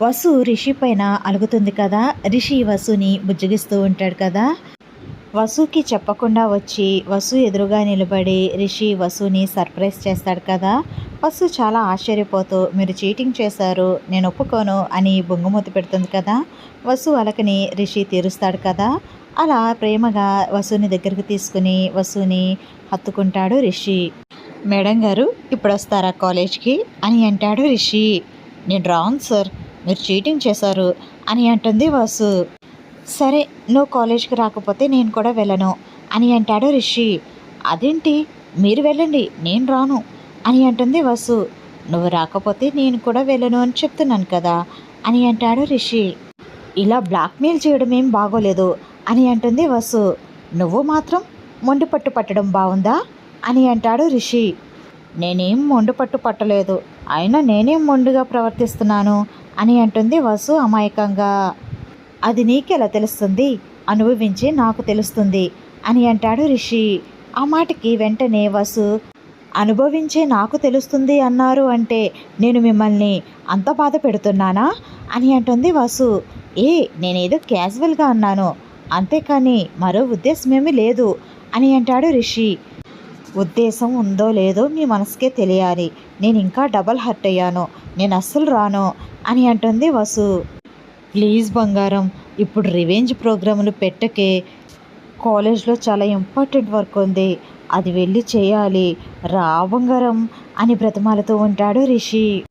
వసు రిషి పైన అలుగుతుంది కదా. రిషి వసుని బుజ్జగిస్తూ ఉంటాడు కదా. వసుకి చెప్పకుండా వచ్చి వసు ఎదురుగా నిలబడి రిషి వసుని సర్ప్రైజ్ చేస్తాడు కదా. వసు చాలా ఆశ్చర్యపోతూ మీరు చీటింగ్ చేశారు నేను ఒప్పుకోను అని బొంగుమూతి పెడుతుంది కదా. వసు అలకని రిషి తీరుస్తాడు కదా. అలా ప్రేమగా వసుని దగ్గరికి తీసుకుని వసుని హత్తుకుంటాడు రిషి. మేడం గారు ఇప్పుడు వస్తారా కాలేజ్కి? అని అంటాడు రిషి. నేను రాంగ్ సార్. మీరు చీటింగ్ చేశారు అని అంటుంది వాసు. సరే నువ్వు కాలేజ్కి రాకపోతే నేను కూడా వెళ్ళను అని అంటాడు రిషి. అదేంటి? మీరు వెళ్ళండి నేను రాను అని అంటుంది వసు. నువ్వు రాకపోతే నేను కూడా వెళ్ళను అని చెప్తున్నాను కదా అని అంటాడు రిషి. ఇలా బ్లాక్మెయిల్ చేయడం ఏం బాగోలేదు అని అంటుంది వసు. నువ్వు మాత్రం మొండి పట్టు పట్టడం బాగుందా అని అంటాడు రిషి. నేనేం మొండు పట్టు పట్టలేదు అయినా నేనేం మొండుగా ప్రవర్తిస్తున్నాను అని అంటుంది వసు అమాయకంగా. అది నీకెలా తెలుస్తుంది? అనుభవించి నాకు తెలుస్తుంది అని అంటాడు రిషి. ఆ మాటకి వెంటనే వసు అనుభవించే నాకు తెలుస్తుంది అన్నారు అంటే నేను మిమ్మల్ని అంత బాధ పెడుతున్నానా? అని అంటుంది వసు. ఏ నేనేదో క్యాజువల్గా అన్నాను. అంతేకాని మరో ఉద్దేశమేమీ లేదు అని అంటాడు రిషి. ఉద్దేశం ఉందో లేదో మీ మనసుకే తెలియాలి. నేను ఇంకా డబల్ హర్ట్ అయ్యాను. నేను అస్సలు రాను అని అంటుంది వసు. ప్లీజ్ బంగారం ఇప్పుడు రివెంజ్ ప్రోగ్రాములు పెట్టకే కాలేజ్లో చాలా ఇంపార్టెంట్ వర్క్ ఉంది. అది వెళ్ళి చేయాలి. రా బంగారం అని బ్రతమాలుతూ ఉంటాడు రిషి.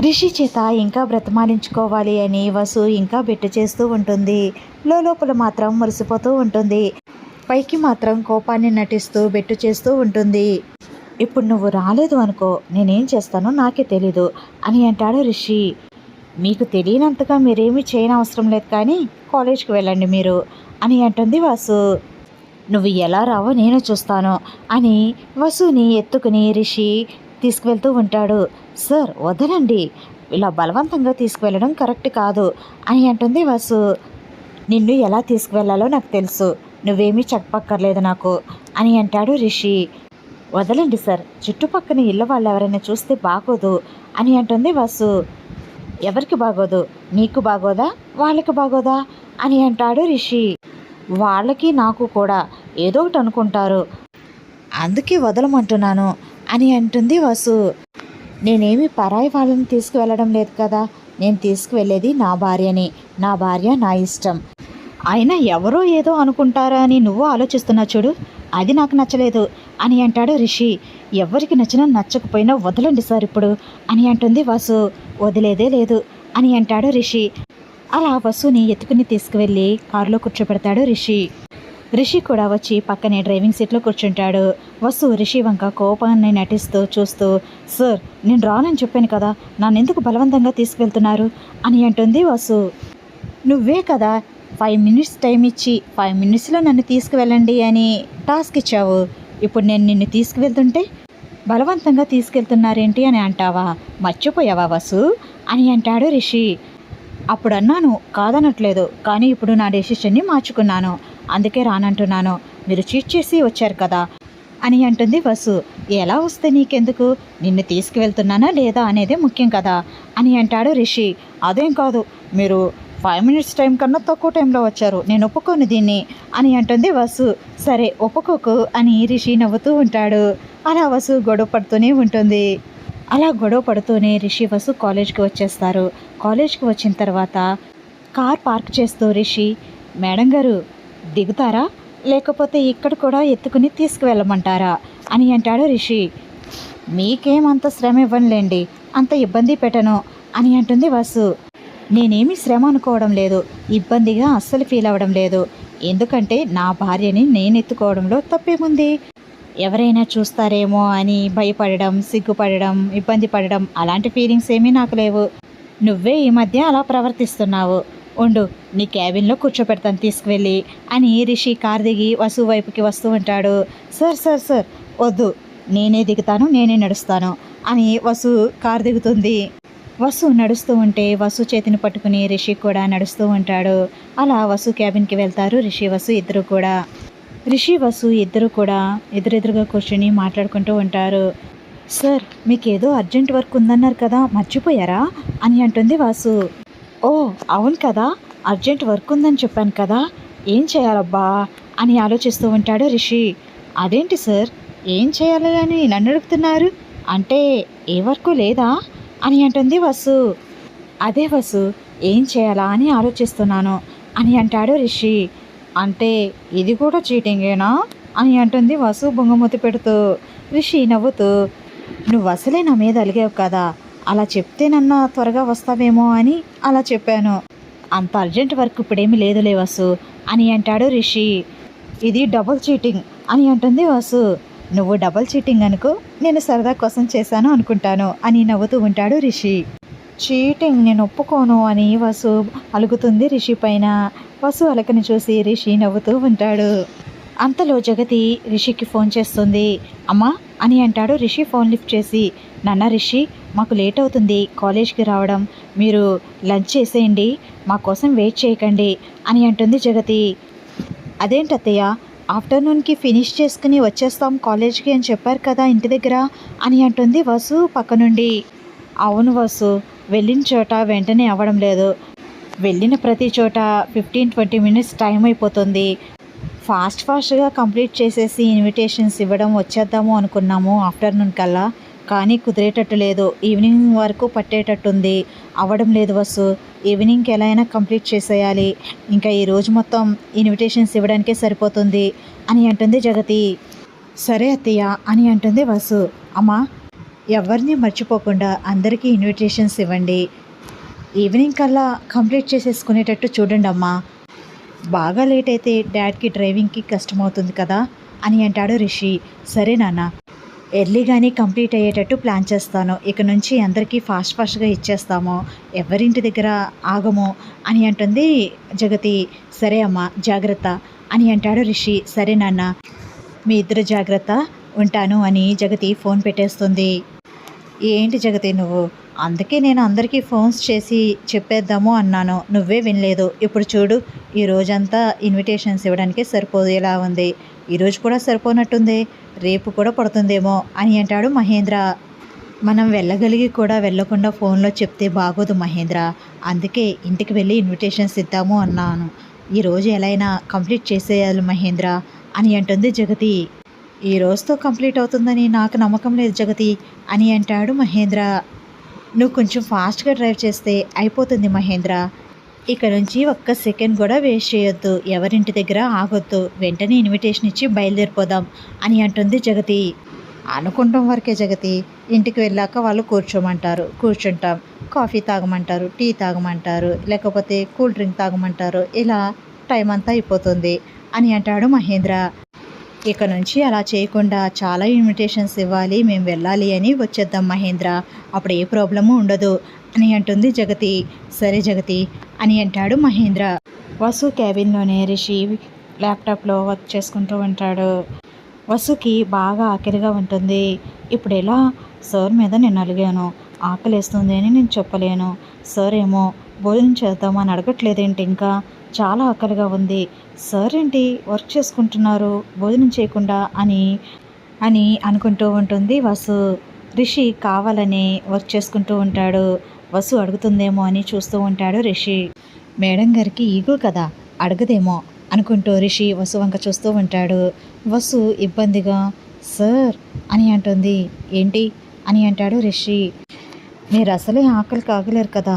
రిషి చేత ఇంకా బ్రతమాలించుకోవాలి అని వసు ఇంకా బెట్టు చేస్తూ ఉంటుంది. లోపల మాత్రం మురిసిపోతూ ఉంటుంది. పైకి మాత్రం కోపాన్ని నటిస్తూ బెట్టు చేస్తూ ఉంటుంది. ఇప్పుడు నువ్వు రాలేదు అనుకో నేనేం చేస్తానో నాకే తెలీదు అని అంటాడు రిషి. మీకు తెలియనంతగా మీరేమీ చేయనవసరం లేదు కానీ కాలేజ్కి వెళ్ళండి మీరు అని అంటుంది వాసు. నువ్వు ఎలా రావో నేను చూస్తాను అని వసుని ఎత్తుకుని రిషి తీసుకువెళ్తూ ఉంటాడు. సార్ వదలండి. ఇలా బలవంతంగా తీసుకువెళ్ళడం కరెక్ట్ కాదు అని అంటుంది వసు. నిన్ను ఎలా తీసుకువెళ్ళాలో నాకు తెలుసు నువ్వేమీ చెప్పక్కర్లేదు నాకు అని అంటాడు రిషి. వదలండి సార్ చుట్టుపక్కన ఇళ్ళ వాళ్ళు ఎవరైనా చూస్తే బాగోదు అని అంటుంది వసు. ఎవరికి బాగోదు? నీకు బాగోదా? వాళ్ళకి బాగోదా? అని అంటాడు రిషి. వాళ్ళకి నాకు కూడా ఏదో ఒకటి అనుకుంటారు. అందుకే వదలమంటున్నాను అని అంటుంది వసు. నేనేమి పరాయి వాళ్ళని తీసుకువెళ్ళడం లేదు కదా నేను తీసుకువెళ్ళేది నా భార్యని నా భార్య నా ఇష్టం. అయినా ఎవరో ఏదో అనుకుంటారా అని నువ్వు ఆలోచిస్తున్నా చూడు. అది నాకు నచ్చలేదు. అని అంటాడు రిషి. ఎవరికి నచ్చినా నచ్చకపోయినా వదలండి సార్ ఇప్పుడు. అని అంటుంది వసు. వదిలేదే లేదు. అని అంటాడు రిషి. అలా వసుని ఎత్తుకుని తీసుకువెళ్ళి కారులో కూర్చోబెడతాడు రిషి. రిషి కూడా వచ్చి పక్కనే డ్రైవింగ్ సీట్లో కూర్చుంటాడు. వసు రిషి వంక కోపాన్ని నటిస్తూ చూస్తూ సార్ నేను రానని చెప్పాను కదా. నన్ను ఎందుకు బలవంతంగా తీసుకువెళ్తున్నారు? అని అంటుంది వసు. నువ్వే కదా ఫైవ్ మినిట్స్ టైం ఇచ్చి ఫైవ్ మినిట్స్లో నన్ను తీసుకువెళ్ళండి అని టాస్క్ ఇచ్చావు. ఇప్పుడు నేను నిన్ను తీసుకువెళ్తుంటే బలవంతంగా తీసుకెళ్తున్నారేంటి అని అంటావా? మర్చిపోయావా వసు? అని అంటాడు రిషి. అప్పుడు అన్నాను కాదనట్లేదు కానీ ఇప్పుడు నా డెసిషన్ని మార్చుకున్నాను. అందుకే రానంటున్నాను మీరు చీట్ చేసి వచ్చారు కదా? అని అంటుంది వసు. ఎలా వస్తే నీకెందుకు? నిన్ను తీసుకువెళ్తున్నానా లేదా అనేదే ముఖ్యం కదా? అని అంటాడు రిషి. అదేం కాదు మీరు ఫైవ్ మినిట్స్ టైం కన్నా తక్కువ టైంలో వచ్చారు. నేను ఒప్పుకోను దీన్ని అని అంటుంది వసు. సరే ఒప్పుకోకు అని రిషి నవ్వుతూ ఉంటాడు. అలా వసు గొడవ పడుతూనే ఉంటుంది. అలా గొడవ పడుతూనే రిషి వసు కాలేజ్కి వచ్చేస్తారు. కాలేజ్కి వచ్చిన తర్వాత కార్ పార్క్ చేస్తూ రిషి మేడం గారు దిగుతారా? లేకపోతే ఇక్కడ కూడా ఎత్తుకుని తీసుకువెళ్ళమంటారా? అని అంటాడు రిషి. మీకేం అంత శ్రమ ఇవ్వనులేండి అంత ఇబ్బంది పెట్టను అని అంటుంది వసు. నేనేమి శ్రమ అనుకోవడం లేదు. ఇబ్బందిగా అస్సలు ఫీల్ అవ్వడం లేదు. ఎందుకంటే నా భార్యని నేను ఎత్తుకోవడంలో తప్పేముంది? ఎవరైనా చూస్తారేమో అని భయపడడం సిగ్గుపడడం ఇబ్బంది పడడం అలాంటి ఫీలింగ్స్ ఏమీ నాకు లేవు. నువ్వే ఈ మధ్య అలా ప్రవర్తిస్తున్నావు. ఉండు నీ క్యాబిన్లో కూర్చోపెడతాను తీసుకువెళ్ళి అని రిషి కార్ దిగి వసు వైపుకి వస్తూ ఉంటాడు. సార్ సార్ సార్ వద్దు. నేనే దిగుతాను నేనే నడుస్తాను అని వసు కార్ దిగుతుంది. వసు నడుస్తూ ఉంటే వసు చేతిని పట్టుకుని రిషి కూడా నడుస్తూ ఉంటాడు. అలా వసు క్యాబిన్కి వెళ్తారు రిషి వసు ఇద్దరు కూడా. రిషి వసు ఇద్దరు కూడా ఎదురెదురుగా కూర్చుని మాట్లాడుకుంటూ ఉంటారు. సార్ మీకేదో అర్జెంట్ వర్క్ ఉందన్నారు కదా మర్చిపోయారా? అని అంటుంది వాసు. ఓ అవును కదా అర్జెంట్ వర్క్ ఉందని చెప్పాను కదా ఏం చేయాలబ్బా? అని ఆలోచిస్తూ ఉంటాడు రిషి. అదేంటి సార్ ఏం చేయాలి అని నన్ను అడుగుతున్నారు? అంటే ఏ వర్క్ లేదా? అని అంటుంది వసు. అదే వసు ఏం చేయాలా అని ఆలోచిస్తున్నాను అని అంటాడు రిషి. అంటే ఇది కూడా చీటింగేనా? అని అంటుంది వసు బొంగమూతి పెడుతూ. రిషి నవ్వుతూ. నువ్వు అసలే నా మీద అలిగావు కదా అలా చెప్తే నన్ను త్వరగా వస్తావేమో అని అలా చెప్పాను. అంత అర్జెంట్ వర్క్ ఇప్పుడేమీ లేదులే వసు అని అంటాడు రిషి. ఇది డబుల్ చీటింగ్ అని అంటుంది వసు. నువ్వు డబల్ చీటింగ్ అనుకో నేను సరదా కోసం చేశాను అనుకుంటాను అని నవ్వుతూ ఉంటాడు రిషి. చీటింగ్ నేను ఒప్పుకోను అని వసు అలుగుతుంది రిషి పైన. వసు అలకని చూసి రిషి నవ్వుతూ ఉంటాడు. అంతలో జగతి రిషికి ఫోన్ చేస్తుంది. అమ్మా అని అంటాడు రిషి ఫోన్ లిఫ్ట్ చేసి. నాన్న రిషి మాకు లేట్ అవుతుంది కాలేజ్కి రావడం. మీరు లంచ్ చేసేయండి మా కోసం వెయిట్ చేయకండి అని అంటుంది జగతి. అదేంటి ఆఫ్టర్నూన్కి ఫినిష్ చేసుకుని వచ్చేస్తాం కాలేజ్కి అని చెప్పారు కదా ఇంటి దగ్గర అని అంటుంది వసు పక్క నుండి. అవును వసు వెళ్ళిన చోట వెంటనే అవ్వడం లేదు. వెళ్ళిన ప్రతి చోట ఫిఫ్టీన్ ట్వంటీ మినిట్స్ టైం అయిపోతుంది. ఫాస్ట్ ఫాస్ట్గా కంప్లీట్ చేసేసి ఇన్విటేషన్స్ ఇవ్వడం వచ్చేద్దాము అనుకున్నాము ఆఫ్టర్నూన్ కల్లా. కానీ కుదిరేటట్టు లేదు. ఈవినింగ్ వరకు పట్టేటట్టుంది. అవ్వడం లేదు వసు. ఈవినింగ్కి ఎలా అయినా కంప్లీట్ చేసేయాలి. ఇంకా ఈరోజు మొత్తం ఇన్విటేషన్స్ ఇవ్వడానికే సరిపోతుంది అని అంటుంది జగతి. సరే అత్తయ్య అని అంటుంది వసు. అమ్మా ఎవరిని మర్చిపోకుండా అందరికీ ఇన్విటేషన్స్ ఇవ్వండి. ఈవినింగ్ కల్లా కంప్లీట్ చేసేసుకునేటట్టు చూడండి అమ్మా. బాగా లేట్ అయితే డాడ్కి డ్రైవింగ్కి కష్టమవుతుంది కదా అని అంటాడు రిషి. సరే నాన్న. ఎర్లీగానే కంప్లీట్ అయ్యేటట్టు ప్లాన్ చేస్తాను. ఇక నుంచి అందరికీ ఫాస్ట్ ఫాస్ట్గా ఇచ్చేస్తాము. ఎవరింటి దగ్గర ఆగము అని అంటుంది జగతి. సరే అమ్మా జాగ్రత్త అని అంటాడు రిషి. సరే నాన్న మీ ఇద్దరు జాగ్రత్త ఉంటాను అని జగతి ఫోన్ పెట్టేస్తుంది. ఏంటి జగతి నువ్వు? అందుకే నేను అందరికీ ఫోన్స్ చేసి చెప్పేద్దాము అన్నాను. నువ్వే వినలేదు. ఇప్పుడు చూడు ఈ రోజంతా ఇన్విటేషన్స్ ఇవ్వడానికి సరిపోయేలా ఉంది. ఈరోజు కూడా సరిపోనట్టుంది. రేపు కూడా పడుతుందేమో అని అంటాడు మహేంద్ర. మనం వెళ్ళగలిగి కూడా వెళ్ళకుండా ఫోన్లో చెప్తే బాగోదు మహేంద్ర. అందుకే ఇంటికి వెళ్ళి ఇన్విటేషన్స్ ఇద్దాము అన్నాను. ఈరోజు ఎలా అయినా కంప్లీట్ చేసేయాలి మహేంద్ర అని అంటుంది జగతి. ఈ రోజుతో కంప్లీట్ అవుతుందని నాకు నమ్మకం లేదు జగతి అని అంటాడు మహేంద్ర. నువ్వు కొంచెం ఫాస్ట్గా డ్రైవ్ చేస్తే అయిపోతుంది మహేంద్ర. ఇక నుంచి ఒక్క సెకండ్ కూడా వేస్ట్ చేయొద్దు. ఎవరింటి దగ్గర ఆగొద్దు. వెంటనే ఇన్విటేషన్ ఇచ్చి బయలుదేరిపోదాం అని అంటుంది జగతి. అనుకుంటాం వరకే జగతి. ఇంటికి వెళ్ళాక వాళ్ళు కూర్చోమంటారు. కూర్చుంటాం. కాఫీ తాగమంటారు. టీ తాగమంటారు. లేకపోతే కూల్ డ్రింక్ తాగమంటారు. ఇలా టైం అంతా అయిపోతుంది అని అంటాడు మహేంద్ర. ఇక నుంచి అలా చేయకుండా చాలా ఇన్విటేషన్స్ ఇవ్వాలి మేము వెళ్ళాలి అని వచ్చేద్దాం మహేంద్ర. అప్పుడు ఏ ప్రాబ్లము ఉండదు. అని అంటుంది జగతి. సరే జగతి అని అంటాడు మహేంద్ర. వసు క్యాబిన్లోనే రిషి ల్యాప్టాప్లో వర్క్ చేసుకుంటూ ఉంటాడు. వసుకి బాగా ఆకలిగా ఉంటుంది. ఇప్పుడు ఎలా? సార్ మీద నేను అలిగాను. ఆకలిస్తుంది అని నేను చెప్పలేను. సార్ ఏమో భోజనం చేద్దామని అడగట్లేదేంటి ఇంకా? చాలా ఆకలిగా ఉంది. సార్ ఏంటి? వర్క్ చేసుకుంటున్నారు. భోజనం చేయకుండా అని అని అనుకుంటూ ఉంటుంది వసు. రిషి కావాలని వర్క్ చేసుకుంటూ ఉంటాడు. వసు అడుగుతుందేమో అని చూస్తూ ఉంటాడు రిషి. మేడం గారికి ఈగో కదా అడగదేమో అనుకుంటూ రిషి వసు వంక చూస్తూ ఉంటాడు. వసు ఇబ్బందిగా సార్ అని అంటుంది. ఏంటి? అని అంటాడు రిషి. మీరు అసలే ఆకలి కాగలేరు కదా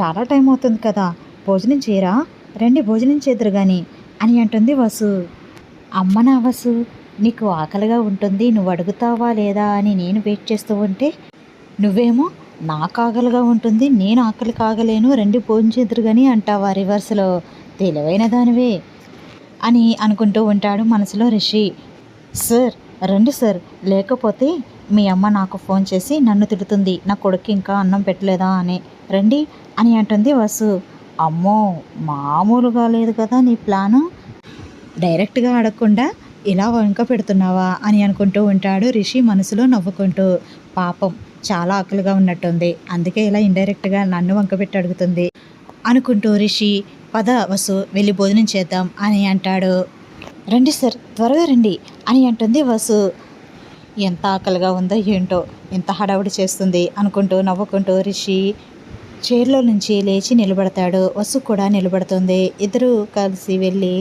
చాలా టైం అవుతుంది కదా భోజనం చేయరా? రండి భోజనం చేద్దరు కానీ అని అంటుంది వసు. అమ్మ నా వసు నీకు ఆకలిగా ఉంటుంది నువ్వు అడుగుతావా లేదా అని నేను వెయిట్ చేస్తూ ఉంటే నువ్వేమో నాకు ఆకలిగా ఉంటుంది నేను ఆకలి కాగలేను రండి భోజనం చేద్దరు కానీ అంటావా రివర్స్లో తెలివైన దానివే అని అనుకుంటూ ఉంటాడు మనసులో రిషి. సార్ రండి సార్ లేకపోతే మీ అమ్మ నాకు ఫోన్ చేసి నన్ను తిడుతుంది నా కొడుకు ఇంకా అన్నం పెట్టలేదా అని. రండి అని అంటుంది వసు. అమ్మో మామూలుగా లేదు కదా నీ ప్లాను? డైరెక్ట్గా అడగకుండా ఇలా వంక పెడుతున్నావా అని అనుకుంటూ ఉంటాడు రిషి మనసులో నవ్వుకుంటూ. పాపం చాలా ఆకలిగా ఉన్నట్టుంది. అందుకే ఇలా ఇండైరెక్ట్గా నన్ను వంక పెట్టి అడుగుతుంది అనుకుంటూ రిషి పద వసు వెళ్ళి భోజనం చేద్దాం అని అంటాడు. రండి సార్ త్వరగా రండి అని అంటుంది వసు. ఎంత ఆకలిగా ఉందో ఏంటో ఎంత హడావుడి చేస్తుంది అనుకుంటూ నవ్వుకుంటూ రిషి చైర్లో నుంచి లేచి నిలబడతాడు. వసు కూడా నిలబడుతుంది. ఇద్దరు కలిసి వెళ్ళి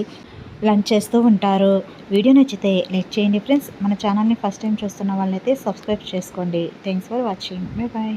లంచ్ చేస్తూ ఉంటారు. వీడియో నచ్చితే లైక్ చేయండి ఫ్రెండ్స్. మన ఛానల్ని ఫస్ట్ టైం చూస్తున్న వాళ్ళైతే సబ్స్క్రైబ్ చేసుకోండి. Thanks for watching. Bye bye.